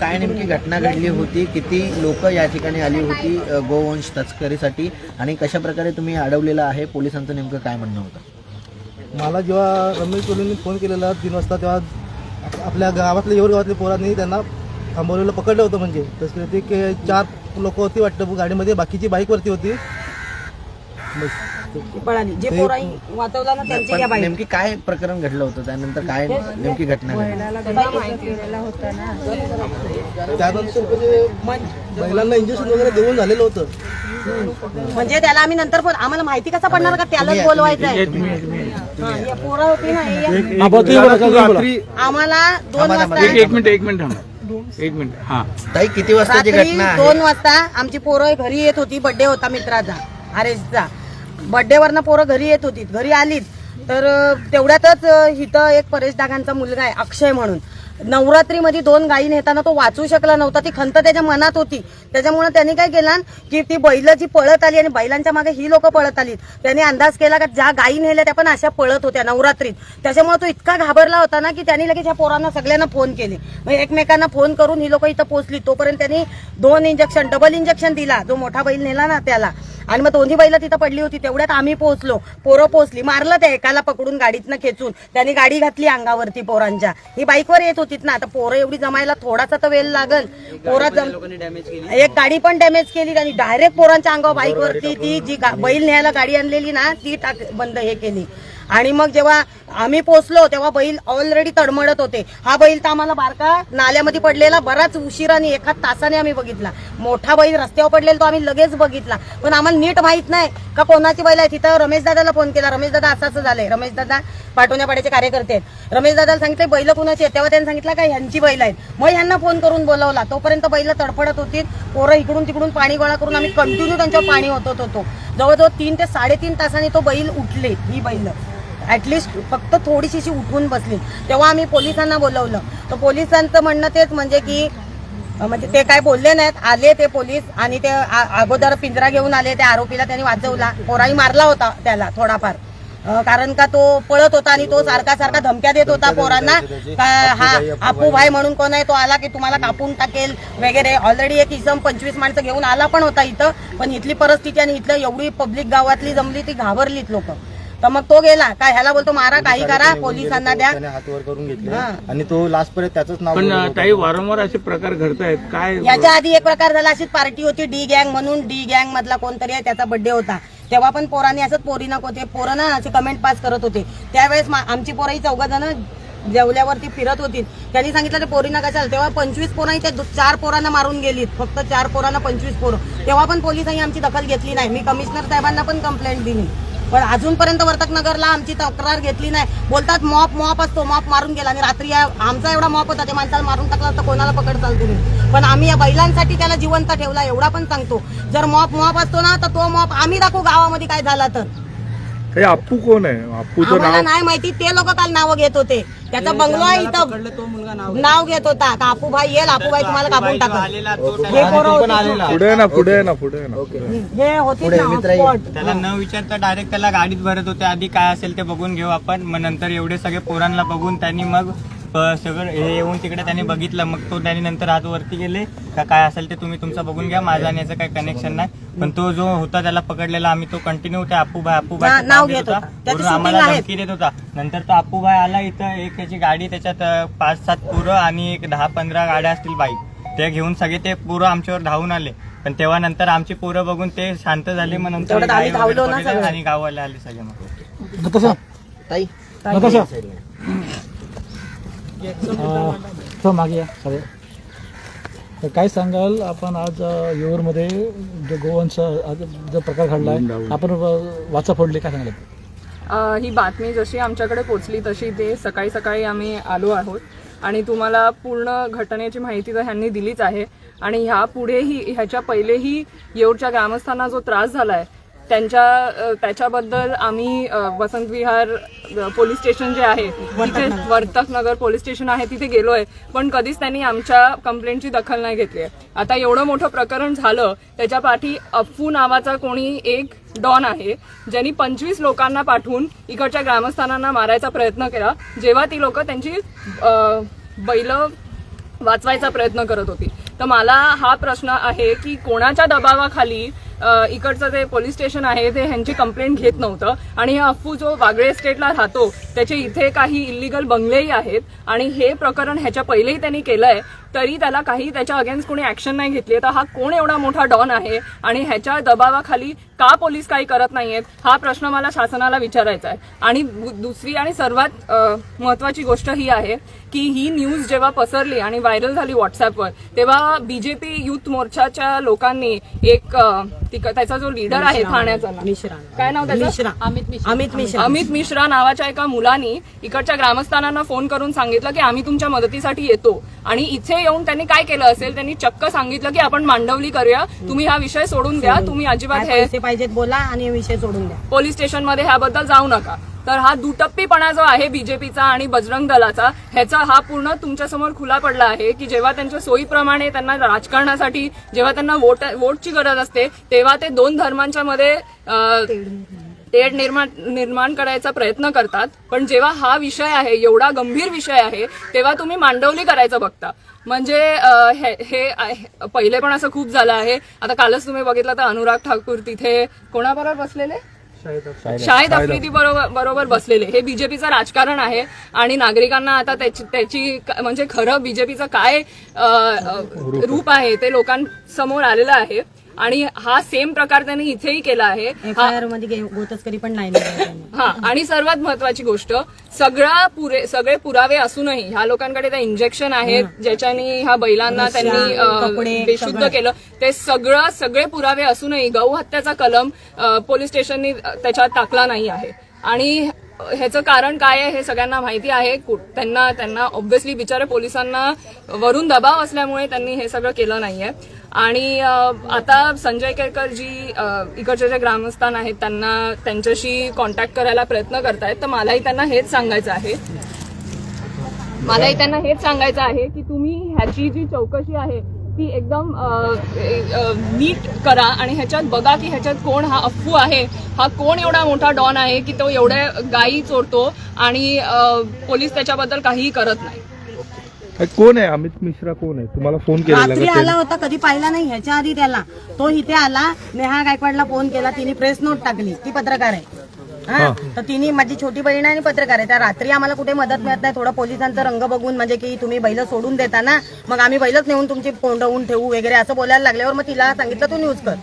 काय नेमकी घटना घडली होती? किती लोक या ठिकाणी आली होती गोवंश तस्करीसाठी? आणि कशा प्रकारे तुम्ही अडवलेलं आहे? पोलिसांचं नेमकं काय म्हणणं होतं? मला जेव्हा रमेश कोहलींनी फोन केलेला तीन वाजता तेव्हा आप- आपल्या गावातल्या येऊर गावातल्या पोरांनी त्यांना थांबवलेलं पकडलं होतं म्हणजे. तसं ते के चार लोक होती वाटतं गाडीमध्ये बाकीची बाईकवरती होती. बस. पळाली. जे ते- पोराई वाचवला ना त्यांचे या पण बाई नेमकी काय प्रकरण घडलं होतं? त्यानंतर काय नेमकी घटना घडली? त्यानंतर म्हणजे महिलांना इंजेक्शन वगैरे देऊन झालेलं होतं. म्हणजे त्याला आम्ही नंतर पण आम्हाला माहिती कसा पडणार का? त्यालाच बोलवायचं आहे हा, हे पोरं होती ना हे आम्हाला दोन वाजता. एक मिनिट एक मिनिट थांबा. एक मिनिट हा. ताई किती वाजताची रात्री घटना आहे? दोन वाजता आमची पोरं घरी येत होती बर्थडे होता मित्राचा आरेसचा बर्थडे वरनं पोरं घरी येत होती घरी आलीत. तर तेवढ्यातच इथं एक परेश डागांचा मुलगा आहे अक्षय म्हणून. नवरात्रीमध्ये दोन गायी नेताना तो वाचू शकला नव्हता ती खंत त्याच्या मनात होती. त्याच्यामुळे त्यांनी काय केलं की ती बैल जी पळत आली आणि बैलांच्या मागे ही लोक पळत आली त्यांनी अंदाज केला का ज्या गायी नेल्या त्या पण अशा पळत होत्या नवरात्रीत. त्याच्यामुळे तो इतका घाबरला होता ना की त्यांनी लगेच ह्या पोरांना सगळ्यांना फोन केले. मग एकमेकांना फोन करून ही लोक इथं पोहोचली. तोपर्यंत त्यांनी दोन इंजेक्शन डबल इंजेक्शन दिला. जो मोठा बैल नेला ना त्याला. आणि मग दोन्ही बैल तिथं पडली होती तेवढ्यात आम्ही पोहोचलो. पोरं पोहोचली. मारलं त्या एकाला पकडून गाडीतनं खेचून. त्यांनी गाडी घातली अंगावरती पोरांच्या. ही बाईकवर येत होतीत ना आता पोरं एवढी जमायला थोडासा तर वेळ लागल. पोरा जम एक गाडी पण डॅमेज केली आणि डायरेक्ट पोरांच्या अंगावर बाईकवरती ती जी बैल न्यायला गाडी आणलेली ना ती टाक बंद हे केली. आणि मग जेव्हा आम्ही पोचलो तेव्हा बैल ऑलरेडी तडमडत होते. हा बैल तर आम्हाला बारका नाल्यामध्ये पडलेला बराच उशिराने एका तासाने आम्ही बघितला. मोठा बैल रस्त्यावर पडलेला तो आम्ही लगेच बघितला. पण आम्हाला नीट माहीत नाही का कोणाची बैल आहे. तिथं रमेश दादाला फोन केला. रमेश दादा असं असं झालंय. रमेश दादा पाटोण्या कार्यकर्ते आहेत. रमेश दादाला बैल कुणाची आहेत? तेव्हा त्यांनी सांगितलं का ह्यांची बैल आहेत. मग ह्यांना फोन करून बोलवला. तोपर्यंत बैल तडफडत होती. पोरं इकडून तिकडून पाणी गोळा करून आम्ही कंटिन्यू त्यांच्यावर पाणी होत होतो. जवळजवळ तीन ते साडेतीन तासांनी तो बैल उठले ही बैल. ऍटलिस्ट फक्त थोडीशी अशी उठून बसली. तेव्हा आम्ही पोलिसांना बोलवलं. तर पोलिसांचं म्हणणं तेच म्हणजे की म्हणजे ते काय बोलले नाहीत. आले ते पोलीस आणि ते अगोदर पिंजरा घेऊन आले. त्या आरोपीला त्यांनी वाचवला. पोराही मारला होता त्याला थोडाफार. कारण का तो पळत होता आणि तो सारखा सारखा धमक्या देत होता पोरांना. का हा आपू भाई म्हणून कोण आहे? तो आला की तुम्हाला कापून टाकेल वगैरे. ऑलरेडी एक इसम पंचवीस माणसं घेऊन आला पण होता इथं. पण इथली परिस्थिती आणि इथलं एवढी पब्लिक गावातली जमली ती घाबरलीत लोक. तर मग तो गेला. काय ह्याला बोलतो मारा काही करा पोलिसांना द्या. त्याने हात वर करून घेतले. हा. आणि तो लास्ट पर्यंत त्याच नाव पण. ताई वारंवार असे प्रकार घडतायत काय याच्या आधी एक प्रकार झाला अशीच पार्टी होती डी गँग म्हणून डी गँग मधला कोणतरी आहे त्याचा बर्थडे होता. तेव्हा पण पोरांनी असंच पोरीना होते. पोरं ना असे कमेंट पास करत होते. त्यावेळेस मा- आमची पोरंही चौघ जण जेवल्यावरती फिरत होती. त्यांनी सांगितलं ते पोरीना कशाला? तेव्हा पंचवीस पोरांनी त्या दु- चार पोरांना मारून गेलीत. फक्त चार पोरांना पंचवीस पोरं. तेव्हा पण पोलिसांनी आमची दखल घेतली नाही. मी कमिशनर साहेबांना पण कंप्लेंट दिली. पण अजूनपर्यंत वर्तकनगरला आमची तक्रार घेतली नाही. बोलतात मॉप मॉप असतो मॉप मारून गेला. आणि रात्री आमचा एवढा मॉप होता ते माणसाला मारून टाकला तर कोणाला पकडचाल तुम्ही पण आम्ही या बैलांसाठी त्याला जिवंत ठेवला एवढा पण सांगतो. जर मॉप मॉप असतो ना तर तो मॉप आम्ही दाखवू गावामध्ये काय झाला तर. हे अप्पू कोण आहे? अप्पूचं आम्हाला नाव नाही माहिती ते लोक काल नावं घेत होते. त्याचा बंगलो आहे इथं. नाव घेत होता. का आपूभाई येईल आपूभाई तुम्हाला कापून टाकल. हे. पुढे ना पुढे ना पुढे ना हे होते त्याला न विचारता डायरेक्ट त्याला गाडीत भरत होते. आधी काय असेल ते बघून घेऊ आपण. मग नंतर एवढे सगळे पोरांना बघून त्यांनी मग सगळं हे येऊन तिकडे त्यांनी बघितलं. मग तो त्यांनी नंतर हात वरती गेले. का काय असेल ते तुम्ही तुमचं बघून घ्या. माझं आणि याचं काही कनेक्शन नाही. पण तो जो होता त्याला पकडलेला आम्ही तो कंटिन्यू त्या अप्पूभाई अप्पूभाई नाव घेत होता. त्याची वरून आम्हाला shooting. धमकी देत होता. नंतर तो अप्पूभाई आला इथं. एक त्याची गाडी त्याच्यात अं, पाच सात पोरं आणि एक दहा पंधरा गाड्या असतील बाईक ते घेऊन सगळे ते पोरं आमच्यावर धावून आले. पण तेव्हा नंतर आमची पोरं बघून ते शांत झाले. मग नंतर तेवढ्यात आम्ही गाई वगैरे धावलो ना पकडल्या सगळे. आणि गावाला आले सगळे मग. ताई. तो मागे. या सगळे. तर काय सांगाल आपण आज येऊरमध्ये जो गोवंश आज जो प्रकार घडला आहे आपण वाचा फोडली काय सांगाल? अ, ही बातमी जशी आमच्याकडे पोचली तशी ते सकाळी सकाळी आम्ही आलो आहोत. आणि तुम्हाला पूर्ण घटनेची माहिती तर ह्यांनी दिलीच आहे. आणि ह्या पुढेही ह्याच्या पहिलेही येऊरच्या ग्रामस्थांना जो त्रास झाला आहे त्यांच्या त्याच्याबद्दल आम्ही वसंत विहार पोलीस स्टेशन जे आहे तिथे वर्तकनगर. पोलीस स्टेशन आहे तिथे गेलोय पण कधीच त्यांनी आमच्या कंप्लेंटची दखल नाही घेतली आहे. आता एवढं मोठं प्रकरण झालं त्याच्या पाठी अप्पू नावाचा कोणी एक डॉन आहे ज्यांनी पंचवीस लोकांना पाठवून इकडच्या ग्रामस्थानांना मारायचा प्रयत्न केला जेव्हा ती लोक त्यांची बैल वाचवायचा प्रयत्न करत होती. तर मला हा प्रश्न आहे की कोणाच्या दबावाखाली इकडचं जे पोलीस स्टेशन आहे ते ह्यांची कंप्लेंट घेत नव्हतं. आणि हा अफू जो वागळे स्टेटला राहतो त्याचे इथे काही इलिगल बंगलेही आहेत. आणि हे प्रकरण ह्याच्या पहिलेही त्यांनी केलं आहे तरी त्याला काही त्याच्या अगेन्स्ट कोणी ऍक्शन नाही घेतली. तर हा कोण एवढा मोठा डॉन आहे? आणि ह्याच्या दबावाखाली का पोलीस काही करत नाहीयेत? हा प्रश्न मला शासनाला विचारायचा आहे. आणि दुसरी आणि सर्वात महत्वाची गोष्ट ही आहे की ही न्यूज जेव्हा पसरली आणि व्हायरल झाली व्हॉट्सअपवर तेव्हा बीजेपी युथ मोर्चाच्या लोकांनी एक त्याचा जो लीडर आहे ठाण्याचा काय नाव त्याचं? मिश्रा. अमित मिश्रा. अमित मिश्रा. नावाच्या एका मुलानी इकडच्या ग्रामस्थानांना फोन करून सांगितलं की आम्ही तुमच्या मदतीसाठी येतो. आणि इथे येऊन त्यांनी काय केलं असेल त्यांनी चक्क सांगितलं की आपण मांडवली करूया. तुम्ही हा विषय सोडून द्या. तुम्ही अजिबात हे पाहिजेत बोला आणि विषय सोडून द्या. पोलीस स्टेशनमध्ये ह्याबद्दल जाऊ नका. तर हा दुटप्पीपणा जो आहे बीजेपीचा आणि बजरंग दलाचा ह्याचा हा पूर्ण तुमच्यासमोर खुला पडला आहे की जेव्हा त्यांच्या सोयीप्रमाणे त्यांना राजकारणासाठी जेव्हा त्यांना वोट वोटची गरज असते तेव्हा ते दोन धर्मांच्या मध्ये तेढ निर्माण निर्माण करायचा प्रयत्न करतात. पण जेव्हा हा विषय आहे एवढा गंभीर विषय आहे तेव्हा तुम्ही मांडवली करायचं बघता. म्हणजे हे हे पहिले पण असं खूप झालं आहे. आता कालच तुम्ही बघितलं तर अनुराग ठाकूर तिथे कोणाबरोबर बसलेले? शाहिद आफ्रिदी बरोबर बरोबर बसलेले. हे बीजेपीचं राजकारण आहे आणि नागरिकांना आता त्याची म्हणजे खरं बीजेपीचं काय रूप आहे ते लोकांसमोर आलेलं आहे. आणि हा सेम प्रकार त्यांनी इथेही केला आहे. एफ हा- आय आरमध्ये गे- गोतचकरी पण नाही त्यांनी. हा आणि सर्वात महत्वाची गोष्ट सगळा पुरे सगळे पुरावे असूनही ह्या लोकांकडे ते इंजेक्शन आहेत ज्याच्यानी ह्या बैलांना त्यांनी अ, बेशुद्ध सगळं. केलं. ते सगळं सगळे पुरावे असूनही गौ हत्याचा कलम अ, पोलीस स्टेशननी अ, त्याच्यात टाकला नाही आहे. आणि ह्याचं कारण काय आहे हे सगळ्यांना माहिती आहे. कु- त्यांना त्यांना ऑब्व्हियसली बिचारे पोलिसांना वरून दबाव असल्यामुळे त्यांनी हे सगळं केलं नाहीये. आणि आता संजय केळकर जी इकडच्या इकडचे जे ग्रामस्थान आहेत त्यांना त्यांच्याशी कॉन्टॅक्ट करायला प्रयत्न करतायत तर मलाही त्यांना हेच सांगायचं आहे. मलाही त्यांना हेच सांगायचं आहे की तुम्ही ह्याची जी चौकशी आहे ती एकदम नीट करा आणि ह्याच्यात बघा की ह्याच्यात कोण हा अफू आहे हा कोण एवढा मोठा डॉन आहे की तो एवढ्या गायी चोरतो आणि पोलीस त्याच्याबद्दल काहीही करत नाही. कोण आहे? अमित मिश्रा कोण आहे? तुम्हाला फोन केलेला रात्री का आला? होता कधी पाहिला नाही ह्याच्या आधी त्याला. तो इथे आला नेहा गायकवाडला फोन केला तिने प्रेस नोट टाकली ती पत्रकार आहे. हा? तर तिने माझी छोटी बहीण आहे आणि पत्रकार आहे. त्या रात्री आम्हाला कुठे मदत मिळत नाही थोडं पोलिसांचा रंग बघून म्हणजे की तुम्ही बैल सोडून देता ना मग आम्ही बैलच नेऊन तुमची कोंडवून ठेवू वगैरे असं बोलायला लागल्यावर मग तिला सांगितलं तू न्यूज कर.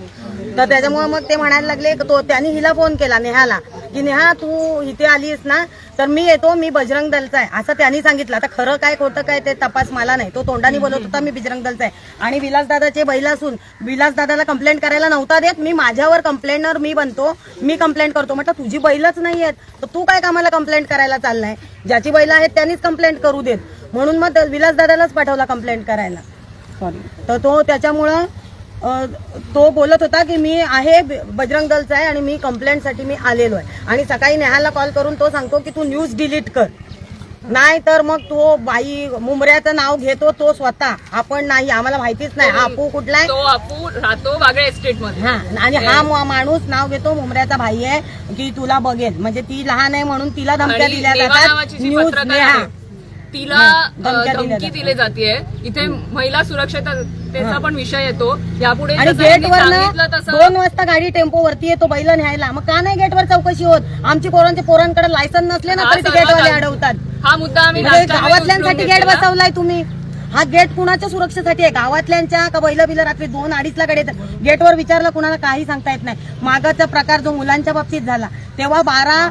तर त्याच्यामुळे मग ते म्हणायला लागले की तो त्यांनी हिला फोन केला नेहाला. की नेहा तू इथे आलीस ना तर मी येतो मी बजरंग दलचा आहे. असं त्यांनी सांगितलं. आता खरं काय खोटं काय ते तपास मला नाही. तो तोंडाने बोलत होता मी बजरंग दलचा आहे. आणि विलासदादाचे बैल असून विलासदादाला कंप्लेंट करायला नव्हता देत. मी माझ्यावर कंप्लेंटर मी बनतो मी कंप्लेंट करतो. म्हटलं तुझी बैलच नाही आहेत. तर तू काय कामाला कंप्लेंट करायला चाललाय? ज्याची बैल आहेत त्यांनीच कंप्लेंट करू देत. म्हणून मग विलासदादालाच पाठवला कंप्लेंट करायला. सॉरी तर तो त्याच्यामुळं तो बोलत होता की मी आहे बजरंग दलचा आहे आणि मी कंप्लेंटसाठी मी आलेलो आहे. आणि सकाळी नेहाला कॉल करून तो सांगतो की तू न्यूज डिलीट कर. नाही तर मग तो बाई मुंबऱ्याचं नाव घेतो तो स्वतः. आपण नाही आम्हाला माहितीच नाही. हा अपू कुठला आहे? हा. आणि हा माणूस नाव घेतो मुंबऱ्याचा भाई आहे की तुला बघेल. म्हणजे ती लहान आहे म्हणून तिला धमक्या दिल्या जातात. न्यूज तिला अ, धमकी. दिली जाते इथे महिला सुरक्षिततेचा पण विषय येतो. यापुढे आणि जसं यांनी गेटवर सांगितलं तसं दोन वाजता गाडी टेम्पो वरती येतो बैल न्यायला. मग का नाही गेटवर चौकशी होत? आमची पोरांच्या पोरांकडे लायसन नसले ना हा तरी ते सर्वात गेटवाले आधी. अडवतात. हा मुद्दा आम्ही म्हणजे गावातल्यांसाठी गेट. बसवलाय तुम्ही. हा गेट कुणाच्या सुरक्षेसाठी आहे? गावातल्यांच्या का बैल बिल रात्री दोन अडीचला कडे गेटवर विचारलं कुणाला काही सांगता येत नाही. मागाचा प्रकार जो मुलांच्या बाबतीत झाला तेव्हा बारा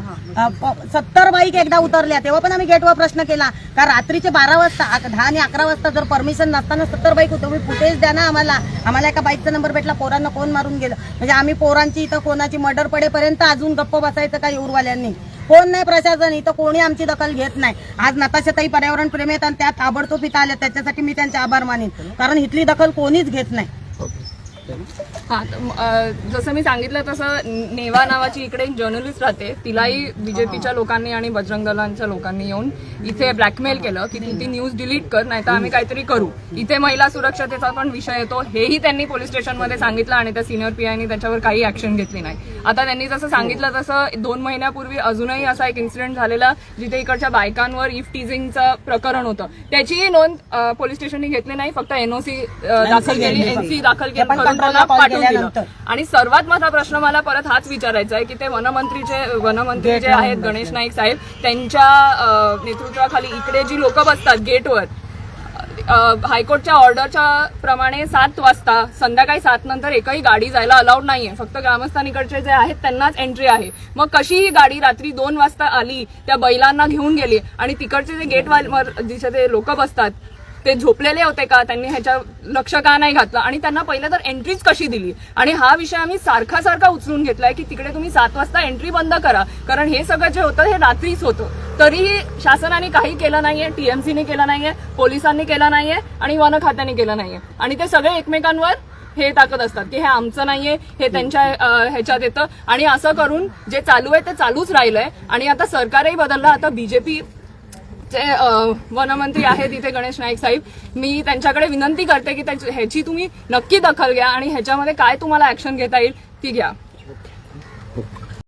सत्तर बाईक एकदा उतरल्या. तेव्हा पण आम्ही गेटवर प्रश्न केला. का रात्रीचे बारा वाजता दहा आणि अकरा वाजता जर परमिशन नसताना सत्तर बाईक होतो तुम्ही फुटेज द्या ना आम्हाला. आम्हाला एका बाईकचा नंबर भेटला पोरांना कोण मारून गेलं? म्हणजे आम्ही पोरांची इथं कोणाची मर्डर पडेपर्यंत अजून गप्प बसायचं का येऊरवाल्यांनी कोण नाही प्रशासन इथं कोणी आमची दखल घेत नाही. आज नताशाताई पर्यावरण प्रेमी आहेत आणि त्या ताबडतोब इथं आल्या त्याच्यासाठी मी त्यांचे आभार मानेन. कारण इथली दखल कोणीच घेत नाही. हा जसं मी सांगितलं तसं नेवा नावाची इकडे एक जर्नलिस्ट राहते. तिलाही बीजेपीच्या लोकांनी आणि बजरंग दलांच्या लोकांनी येऊन इथे ब्लॅकमेल केलं की तू ती न्यूज डिलीट कर नाही तर आम्ही काहीतरी करू. इथे महिला सुरक्षतेचा पण विषय येतो. हेही त्यांनी पोलीस स्टेशनमध्ये सांगितलं आणि त्या सिनियर पीआयनी त्याच्यावर काही ऍक्शन घेतली नाही. आता त्यांनी जसं सांगितलं तसं दोन महिन्यापूर्वी अजूनही असा एक इन्सिडेंट झालेला जिथे इकडच्या बायकांवर इफ टीझिंगचं प्रकरण होतं. त्याचीही नोंद पोलीस स्टेशनने घेतली नाही. फक्त एनओसी दाखल केली एनसी दाखल केली. त्यांना पाठवून दिलं. आणि सर्वात मोठा प्रश्न मला परत हाच विचारायचा आहे की ते वनमंत्रीचे वनमंत्री जे आहेत गणेश नाईक साहेब त्यांच्या नेतृत्वाखाली इकडे जी लोक बसतात गेटवर हायकोर्टच्या ऑर्डरच्या प्रमाणे सात वाजता संध्याकाळी सात नंतर एकही गाडी जायला अलाउड नाहीये. फक्त ग्रामस्थांकडचे जे आहेत त्यांनाच एंट्री आहे. मग कशी ही गाडी रात्री दोन वाजता आली त्या बैलांना घेऊन गेली आणि तिकडचे जे गेटवर जिथे ते लोक बसतात ते झोपलेले होते का? त्यांनी ह्याच्या लक्ष का नाही घातलं? आणि त्यांना पहिलं तर एंट्रीच कशी दिली? आणि हा विषय आम्ही सारखा सारखा उचलून घेतलाय की तिकडे तुम्ही सात वाजता एंट्री बंद करा. कारण हे सगळं जे होतं हे रात्रीच होतं. तरीही शासनाने काही केलं नाहीये टीएमसीने केलं नाहीये पोलिसांनी केलं नाहीये आणि वन खात्याने केलं नाहीये. आणि ते सगळे एकमेकांवर हे टाकत असतात की हे आमचं नाहीये हे त्यांच्या ह्याच्यात येतं. आणि असं करून जे चालू आहे ते चालूच राहिलंय. आणि आता सरकारही बदललं. आता बीजेपी जे वनमंत्री आहेत इथे गणेश नाईक साहेब मी त्यांच्याकडे विनंती करते की ह्याची तुम्ही नक्की दखल घ्या आणि ह्याच्यामध्ये काय तुम्हाला ऍक्शन घेता येईल ती घ्या.